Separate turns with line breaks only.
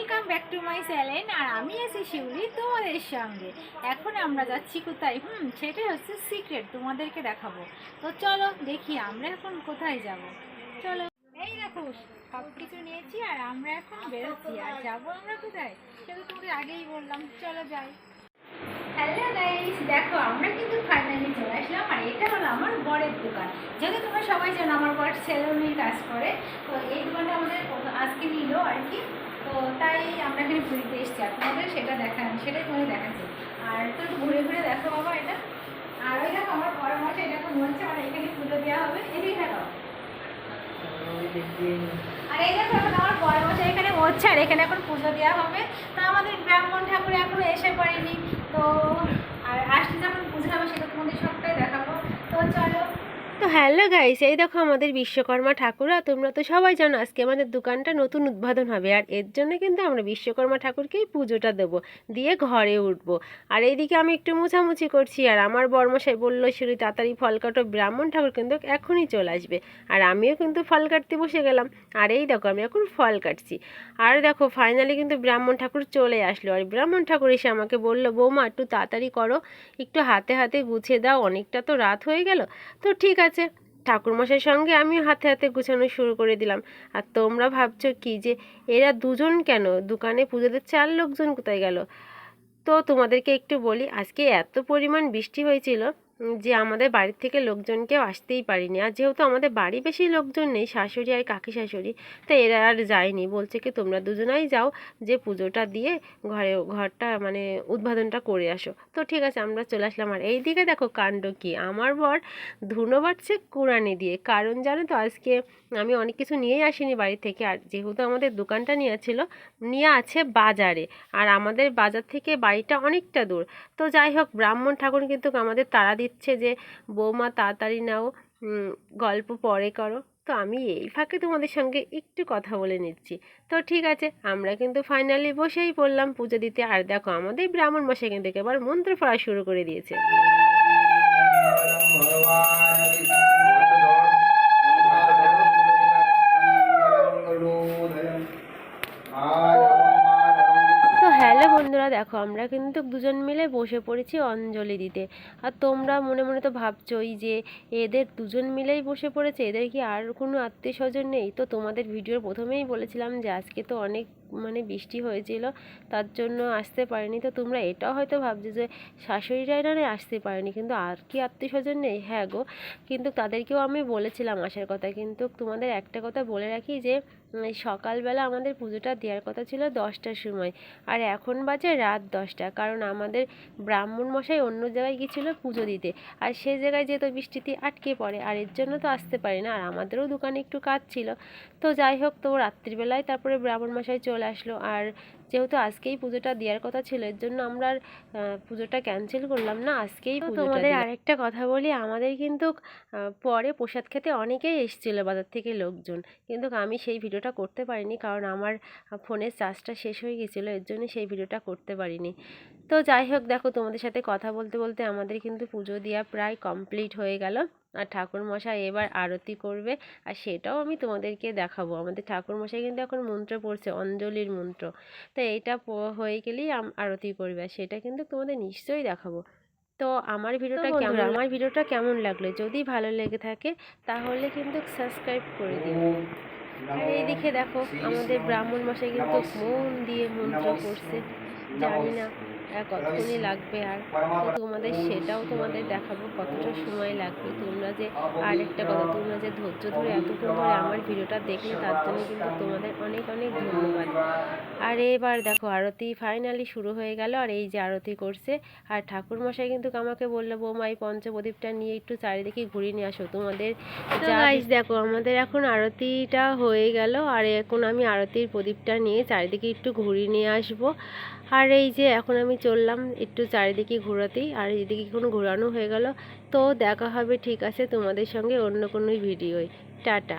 Welcome back to my channel আর আমি আছি শিউলি তোমাদের সঙ্গে। এখন আমরা যাচ্ছি কোথায়? হুম, সেটাই হচ্ছে সিক্রেট তোমাদেরকে দেখাবো। তো চলো দেখি আমরা এখন কোথায় যাব। চলো। এই দেখো সব কিছু নিয়েছি আর আমরা এখন বেরোচ্ছি। আর যাব আমরা কোথায়? সেটা তোমাদের আগেই বললাম। চলো যাই। হ্যালো গাইস দেখো, আমরা কিন্তু ফাইনালি চলে আসলাম। আর এটা হলো আমার বরের দোকান। যেহেতু তোমরা সবাই জানো, আমার বর সেলুনের কাজ করে। তো এই দোকানটা আমাদের আজকে নিল আর কি। তো তাই আমরা এখানে ঘুরতে এসেছি। আর তোমাদের সেটা দেখা সেটাই তোমাদের দেখাচ্ছি। আর তো ঘুরে ঘুরে দেখো বাবা এটা। আর ওই দেখো আমার বড় মাসে এটা মনে হচ্ছে আমার এখানে পুজো দেওয়া হবে। এদিকে দেখো। আর এই দেখো এখন আমার বড় মশাই এখানে হচ্ছে, আর এখানে এখন পুজো দেওয়া হবে। তো আমাদের ব্রাহ্মণ ঠাকুর এখনও এসে পড়েনি। তো আর আসলে যখন পুজো হবে সেটা তোমাদের সবটাই চলো
তো হ্যালো গাইস, এই দেখো আমাদের বিশ্বকর্মা ঠাকুরা। তোমরা তো সবাই জানো আজকে আমাদের দোকানটা নতুন উদ্বোধন হবে, আর এর জন্য কিন্তু আমরা বিশ্বকর্মা ঠাকুরকেই পুজোটা দেবো, দিয়ে ঘরে উঠবো। আর এইদিকে আমি একটু মুছামুছি করছি, আর আমার বর্মশাই বলল শুরু তাড়াতাড়ি ফল কাটো, ব্রাহ্মণ ঠাকুর কিন্তু এখনই চলে আসবে। আর আমিও কিন্তু ফল কাটতে বসে গেলাম। আর এই দেখো আমি এখন ফল কাটছি। আর দেখো ফাইনালি কিন্তু ব্রাহ্মণ ঠাকুর চলে আসলো। আর ব্রাহ্মণ ঠাকুর এসে আমাকে বলল, বৌমা, একটু তাড়াতাড়ি করো, একটু হাতে হাতে গুছিয়ে দাও, অনেকটা তো রাত হয়ে গেল। তো ঠিক আছে ঠাকুরমশাইয়ের সঙ্গে আমি হাতে হাতে গুছানো শুরু করে দিলাম। আর তোমরা ভাবছ কি যে, এরা দুজন কেন? দোকানে পুজো দিচ্ছে আর লোকজন কোথায় গেল? তো তোমাদেরকে একটু বলি, আজকে এত পরিমাণ বৃষ্টি হয়েছিল। যে আমাদের বাড়ির থেকে লোকজন কেউ আসতেই পারিনি। আর যেহেতু আমাদের বাড়ি বেশি লোকজন নেই, শাশুড়ি আর কাকি শাশুড়ি, তো এরা আর যায়নি। বলছে কি, তোমরা দুজনাই যাও যে পুজোটা দিয়ে ঘরে, ঘরটা মানে উদ্বোধনটা করে আসো। তো ঠিক আছে, আমরা চলে আসলাম। আর এই দিকে দেখো কাণ্ড কি। আমার বর ধুনো বাড়ছে কোরআনি দিয়ে। কারণ জানো তো, আজকে আমি অনেক কিছু নিয়েই আসিনি বাড়ি থেকে। আর যেহেতু আমাদের দোকানটা নিয়ে ছিল নিয়ে আছে বাজারে। আর আমাদের বাজার থেকে বাড়িটা অনেকটা দূর। তো যাই হোক, ব্রাহ্মণ ঠাকুর কিন্তু আমাদের তাড়া দিচ্ছে যে বৌমা তাড়াতাড়ি নাও গল্প পরে করো তো আমি এই ফাঁকে তোমাদের সঙ্গে একটু কথা বলে নিচ্ছি তো ঠিক আছে আমরা কিন্তু ফাইনালি বসেই পড়লাম পুজো দিতে আর দেখো আমাদের ব্রাহ্মণ মশাই কিন্তু এবার মন্ত্র পড়া শুরু করে দিয়েছে বন্ধুরা দেখো, আমরা কিন্তু দুজন মিলে বসে পড়েছি অঞ্জলি দিতে। আর তোমরা মনে মনে তো ভাবছোই যে এদের দুজন মিলেই বসে পড়েছে, এদের কি আর কোনো আত্মীয় স্বজন নেই? তো তোমাদের ভিডিওর প্রথমেই বলেছিলাম যে আজকে তো অনেক মানে বৃষ্টি হয়েছিল, তার জন্য আসতে পারেনি। তো তোমরা এটাও হয়তো ভাবছ যে শাশুড়িরা না আসতে পারেনি, কিন্তু আর কি আত্মীয় স্বজন নেই? হ্যাঁ গো, কিন্তু তাদেরকেও আমি বলেছিলাম আসার কথা। কিন্তু তোমাদের একটা কথা বলে রাখি যে সকালবেলা আমাদের পুজোটা দেওয়ার কথা ছিল দশটার সময়। আর এখন বাজে রাত দশটা, কারণ আমাদের ব্রাহ্মণ মশাই অন্য জায়গায় গিয়েছিল পুজো দিতে। আর সেই জায়গায় যেহেতু বৃষ্টিতে আটকে পড়ে, আর এর জন্য তো আসতে পারি না। আর আমাদেরও দোকানে একটু কাজ ছিল। তো যাই হোক, তো রাত্রিবেলায় তারপরে ব্রাহ্মণ মশাই চলে আসলো। আর যেহেতু আজকেই পুজোটা দেওয়ার কথা ছিল এর জন্য আমরা আর পুজোটা ক্যান্সেল করলাম না আজকেই তোমাদের আরেকটা কথা বলি আমাদের কিন্তু পরে প্রসাদ খেতে অনেকেই এসেছিল বাজার থেকে লোকজন কিন্তু আমি সেই ভিডিওটা করতে পারিনি কারণ আমার ফোনের চার্জটা শেষ হয়ে গেছিল এর জন্য সেই ভিডিওটা করতে পারিনি। তো যাই হোক দেখো তোমাদের সাথে কথা বলতে বলতে আমাদের কিন্তু পুজো দেওয়া প্রায় কমপ্লিট হয়ে গেল আর ঠাকুর মশাই এবার আরতি করবে আর সেটাও আমি তোমাদেরকে দেখাবো। আমাদের ঠাকুর মশাই কিন্তু এখন মন্ত্র পড়ছে অঞ্জলির মন্ত্র। তো এইটা প- হয়ে গেলেই আরতি করবে সেটা কিন্তু তোমাদের নিশ্চয়ই দেখাবো। তো আমার ভিডিওটা কেমন আমার ভিডিওটা কেমন লাগল? যদি ভালো লেগে থাকে তাহলে কিন্তু সাবস্ক্রাইব করে দিন আর এইদিকে দেখো আমাদের ব্রাহ্মণ মশাই কিন্তু মন দিয়ে মন্ত্র করছে। জানি না আর কতক্ষণই লাগবে আর তোমাদের সেটাও তোমাদের দেখাবো কতটা সময় লাগবে। তোমরা যে আর একটা কথা তোমরা যে ধৈর্য ধরে এতক্ষণ ধরে আমার ভিডিওটা দেখলে তার জন্য কিন্তু তোমাদের অনেক অনেক ধন্যবাদ। আর এবার দেখো আরতি ফাইনালি শুরু হয়ে গেল আর এই যে আরতি করছে আর ঠাকুর মশাই কিন্তু আমাকে বলল বৌমা এই পঞ্চপ্রদীপটা নিয়ে একটু চারিদিকে ঘুরিয়ে নিয়ে আসো। তোমাদের দেখো আমাদের এখন আরতিটা হয়ে গেল আর এখন আমি আরতির প্রদীপটা নিয়ে চারিদিকে একটু ঘুরিয়ে নিয়ে আসব। আর এই যে এখন আমি চললাম একটু চারিদিকে ঘোরাতেই, আর এদিকে কোনো ঘোরানো হয়ে গেল। তো দেখা হবে, ঠিক আছে তোমাদের সঙ্গে অন্য কোনো ভিডিওয়। টাটা।